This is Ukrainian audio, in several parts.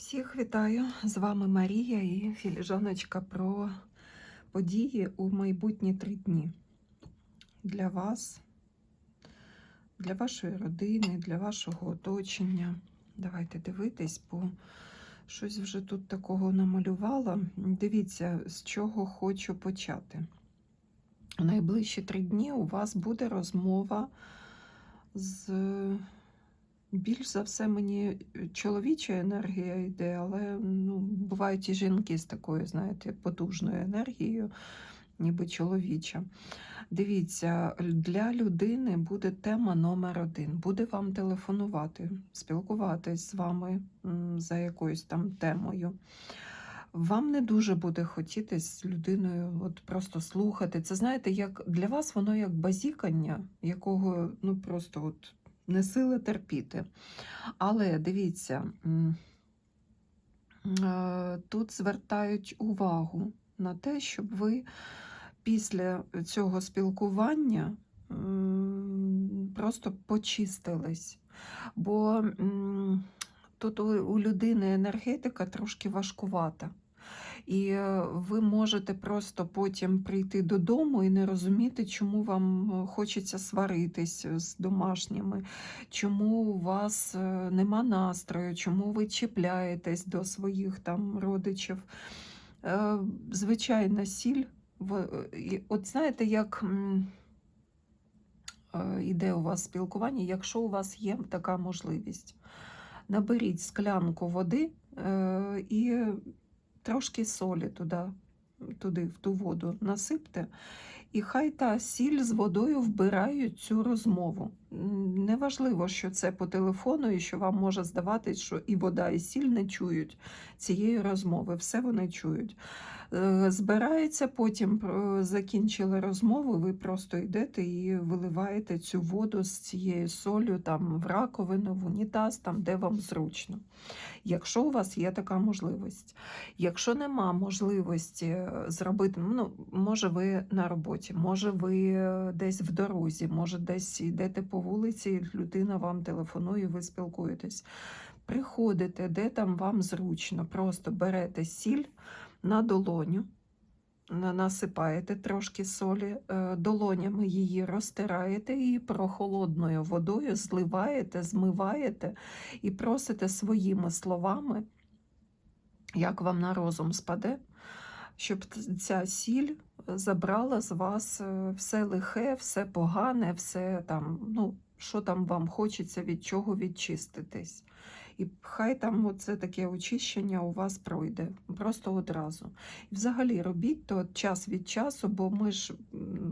Всіх вітаю! З вами Марія і філіжаночка про події у майбутні три дні. Для вас, для вашої родини, для вашого оточення. Давайте дивитись, бо щось вже тут такого намалювала. Дивіться, з чого хочу почати. У найближчі три дні у вас буде розмова з більш за все мені чоловіча енергія йде, але ну, бувають і жінки з такою, знаєте, потужною енергією, ніби чоловіча. Дивіться, для людини буде тема номер один. Буде вам телефонувати, спілкуватись з вами за якоюсь там темою. Вам не дуже буде хотітись з людиною от просто слухати. Це знаєте, як для вас воно як базікання, якого ну просто от не сили терпіти. Але дивіться, е, тут звертають увагу на те, щоб ви після цього спілкування просто почистились. Бо тут у, у людини енергетика трошки важкувата. І е, ви можете просто потім прийти додому і не розуміти, чому вам е, хочеться сваритись з домашніми, чому у вас е, нема настрою, чому ви чіпляєтесь до своїх там родичів. Е, Звичайна сіль. От знаєте, як е, іде у вас спілкування, якщо у вас є така можливість, наберіть склянку води е, і трошки солі туди, туди, в ту воду насипте, і хай та сіль з водою вбирають цю розмову. Неважливо, що це по телефону, і що вам може здаватись, що і вода, і сіль не чують цієї розмови. Все вони чують. Е, Збирається, потім е, закінчили розмову, ви просто йдете і виливаєте цю воду з цією солью там в раковину, в унітаз, там, де вам зручно. Якщо у вас є така можливість. Якщо нема можливості е, зробити, ну, може ви на роботі, може ви десь в дорозі, може десь йдете по вулиці, і людина вам телефонує, ви спілкуєтесь. Приходите, де там вам зручно, просто берете сіль на долоню, насипаєте трошки солі, е, долонями її розтираєте і прохолодною водою зливаєте, змиваєте і просите своїми словами, як вам на розум спаде, щоб ця сіль забрала з вас е, все лихе, все погане, все там, ну, що там вам хочеться, від чого відчиститись. І хай там оце таке очищення у вас пройде просто одразу. І взагалі робіть то час від часу, бо ми ж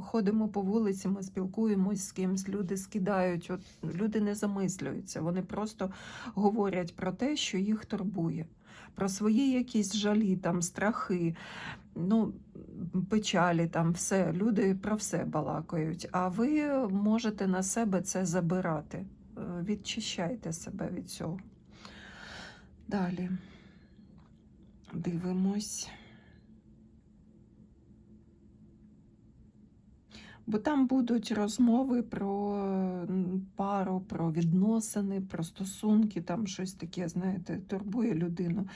ходимо по вулиці, ми спілкуємось з кимсь, люди скидають, от люди не замислюються, вони просто говорять про те, що їх турбує, про свої якісь жалі, там, страхи, ну, печалі, там все. Люди про все балакають. А ви можете на себе це забирати. Е, Відчищайте себе від цього. Далі дивимось. Бо там будуть розмови про пару, про відносини, про стосунки, там щось таке, знаєте, турбує людину.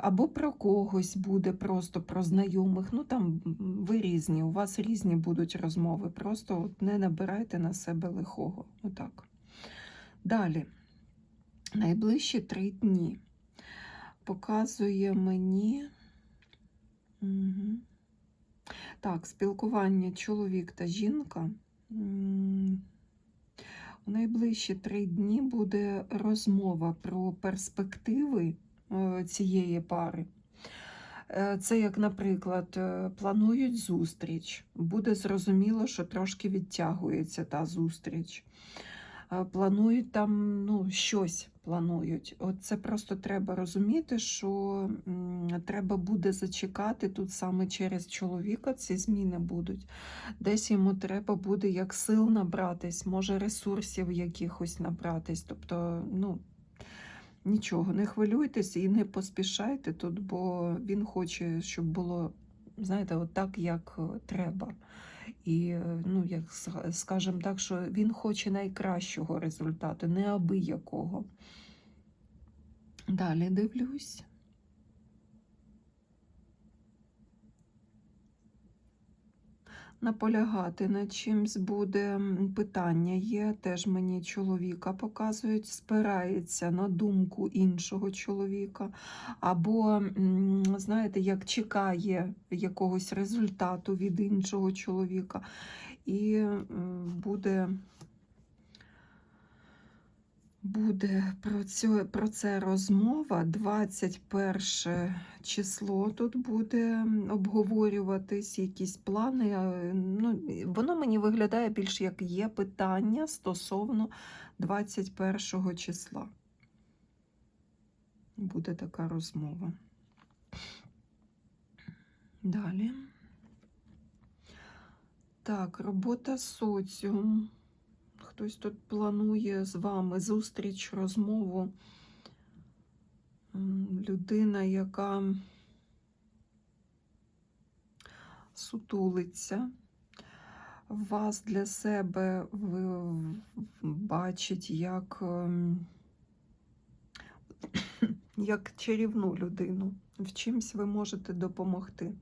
Або про когось буде, просто про знайомих. Ну там ви різні, у вас різні будуть розмови. Просто от не набирайте на себе лихого. Отак. Далі. Найближчі три дні показує мені. Так, спілкування чоловік та жінка. У найближчі три дні буде розмова про перспективи е, цієї пари. Е, Це як, наприклад, е, планують зустріч. Буде зрозуміло, що трошки відтягується та зустріч. Е, Планують там ну, щось планують. От це просто треба розуміти, що треба буде зачекати тут саме через чоловіка ці зміни будуть. Десь йому треба буде як сил набратись, може ресурсів якихось набратись. Тобто, ну. Нічого, не хвилюйтесь і не поспішайте тут, бо він хоче, щоб було, знаєте, от так, як е, треба. І, е, ну, як скажемо так, що він хоче найкращого результату, неабиякого. Далі дивлюсь. Наполягати на чимсь буде питання є, теж мені чоловіка показують, спирається на думку іншого чоловіка, або, знаєте, як чекає якогось результату від іншого чоловіка, і буде Буде про, цю, про це розмова. 21 число тут буде обговорюватись, якісь плани. Ну, воно мені виглядає більш як є питання стосовно 21 числа. Буде така розмова. Далі. Так, робота соціум. Хтось тут планує з вами зустріч, розмову. Людина, яка сутулиться, вас для себе ви- бачить як, ем, як чарівну людину. В чимсь ви можете допомогти.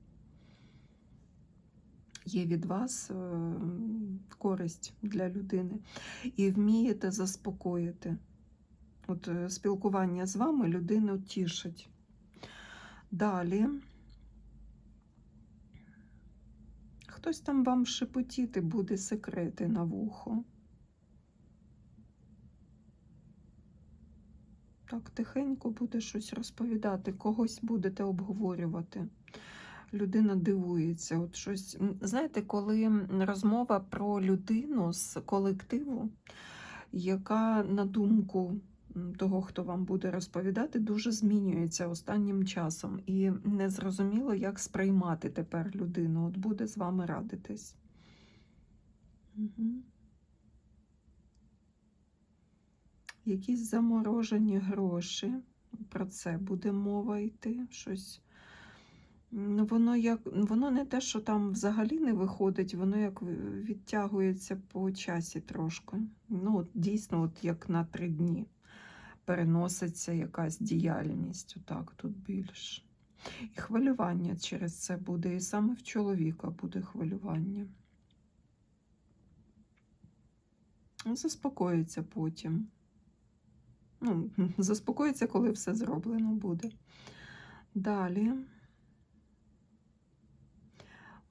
Є від вас е, користь для людини і вмієте заспокоїти. От е, спілкування з вами людину тішить. Далі. Хтось там вам шепотіти буде секрети на вухо. Так, тихенько буде щось розповідати, когось будете обговорювати. Людина дивується. От щось. Знаєте, коли розмова про людину з колективу, яка на думку того, хто вам буде розповідати, дуже змінюється останнім часом. І незрозуміло, як сприймати тепер людину. От буде з вами радитись. Угу. Якісь заморожені гроші. Про це буде мова йти. Щось. Ну, воно як воно не те, що там взагалі не виходить, воно як відтягується по часі трошки. Ну, от, дійсно, от як на три дні переноситься якась діяльність. Отак тут більше. І хвилювання через це буде, і саме в чоловіка буде хвилювання. Ну, Заспокоїться потім. Ну, заспокоїться, коли все зроблено буде. Далі.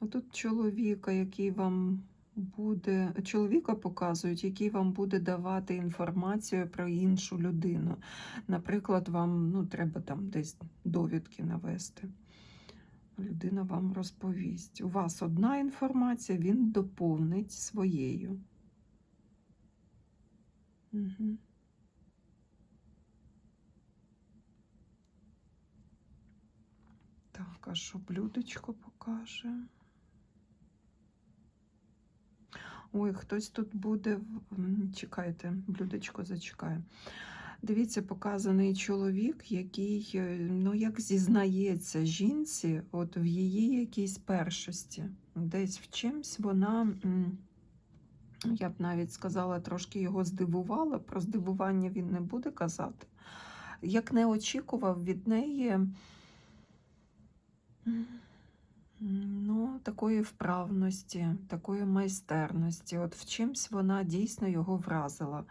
Отут чоловіка, який вам буде, чоловіка показують, який вам буде давати інформацію про іншу людину. Наприклад, вам ну, треба там десь довідки навести. Людина вам розповість. У вас одна інформація, він доповнить своєю. Угу. Так, а що блюдечко покаже? Ой, хтось тут буде. Чекайте, блюдечко зачекає. Дивіться, показаний чоловік, який е, ну, як зізнається жінці, от в її якійсь першості. Десь в чимсь вона, я б навіть сказала, трошки його здивувала. Про здивування він не буде казати. Як не очікував від неї. Ну, такої вправності, такої майстерності. От в чимсь вона дійсно його вразила.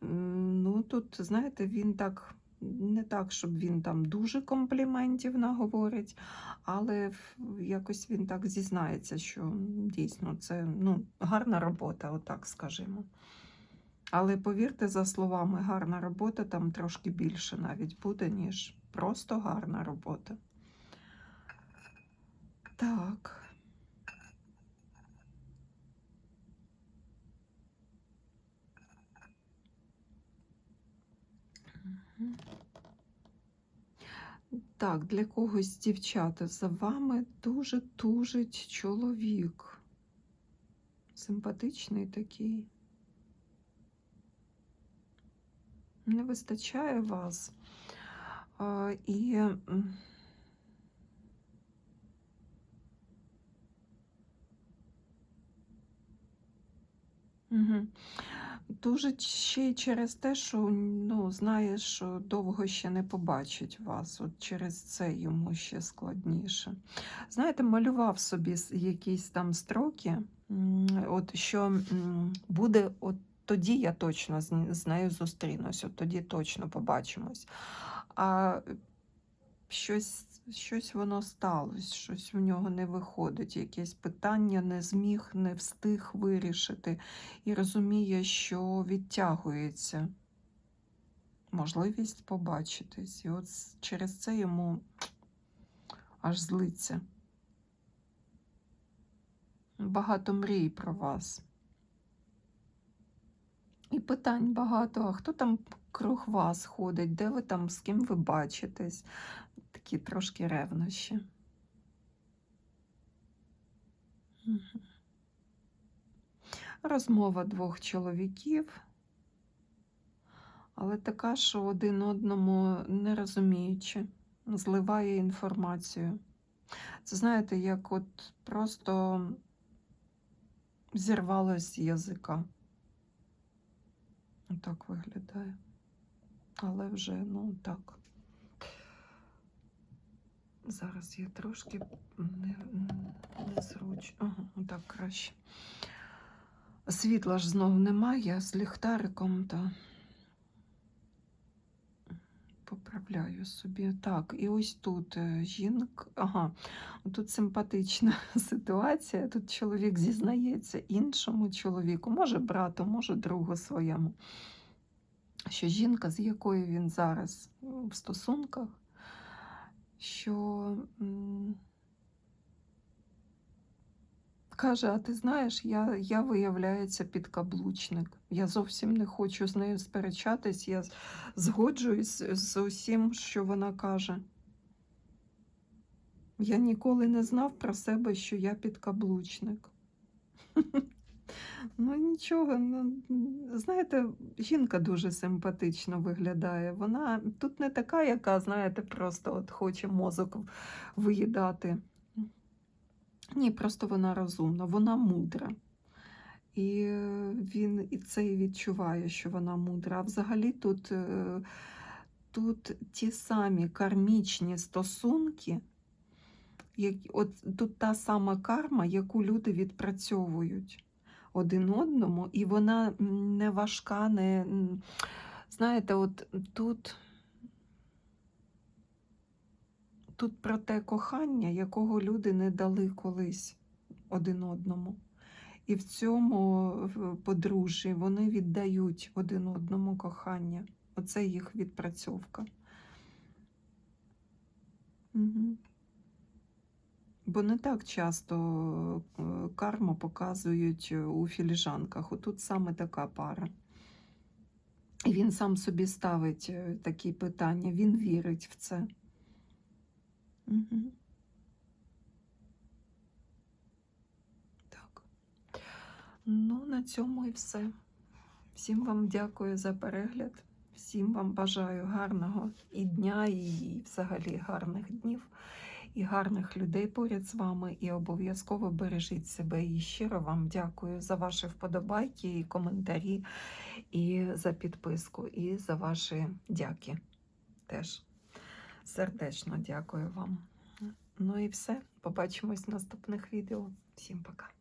Ну, тут, знаєте, він так, не так, щоб він там дуже компліментів наговорить, але якось він так зізнається, що дійсно це ну, гарна робота, отак скажімо. Але повірте, за словами, гарна робота там трошки більше навіть буде, ніж просто гарна робота. Так. Так, для когось, дівчата, за вами дуже тужить чоловік. Симпатичний такий. Не вистачає вас. І Мгм. Дуже ще й через те, що ну, знає, що довго ще не побачить вас. От через це йому ще складніше. Знаєте, малював собі якісь там строки, от що буде, от тоді я точно з нею зустрінусь, от тоді точно побачимось. А щось, щось воно сталося, щось в нього не виходить, якесь питання не зміг, не встиг вирішити і розуміє, що відтягується можливість побачитись. І от через це йому аж злиться. Багато мрій про вас. І питань багато, а хто там круг вас ходить, де ви там, з ким ви бачитесь? Такі трошки ревнощі. Розмова двох чоловіків, але така, що один одному не розуміючи, зливає інформацію. Це знаєте, як от просто зірвалось з язика. Так виглядає. Але вже, ну так. Зараз я трошки не, незручно. Ага, так краще. Світла ж знов немає, з ліхтариком то поправляю собі. Так, і ось тут е, жінка. Ага, тут симпатична ситуація. Тут чоловік зізнається іншому чоловіку, може брату, може другу своєму. Що жінка, з якою він зараз в стосунках, що каже: А ти знаєш, я, я виявляється підкаблучник. Я зовсім не хочу з нею сперечатись, я згоджуюсь з усім, що вона каже. Я ніколи не знав про себе, що я підкаблучник. Ну нічого, ну знаєте, жінка дуже симпатично виглядає. Вона тут не така, яка, знаєте, просто от хоче мозок виїдати. Ні, просто вона розумна, вона мудра. І е, він і це і відчуває, що вона мудра. А взагалі тут, е, тут ті самі кармічні стосунки, як, от тут та сама карма, яку люди відпрацьовують один одному, і вона не важка, не знаєте, от тут, тут про те кохання, якого люди не дали колись один одному. І в цьому подружжі вони віддають один одному кохання. Оце їх відпрацьовка. Угу. Бо не так часто е, карму показують е, у філіжанках. Отут саме така пара. І він сам собі ставить е, такі питання, він вірить в це. Угу. Так. Ну, на цьому і все. Всім вам дякую за перегляд. Всім вам бажаю гарного і дня, і взагалі гарних днів, і гарних людей поряд з вами. І обов'язково бережіть себе. І щиро вам дякую за ваші вподобайки, і коментарі, і за підписку, і за ваші дяки. Теж сердечно дякую вам. Ну і все. Побачимось в наступних відео. Всім пока.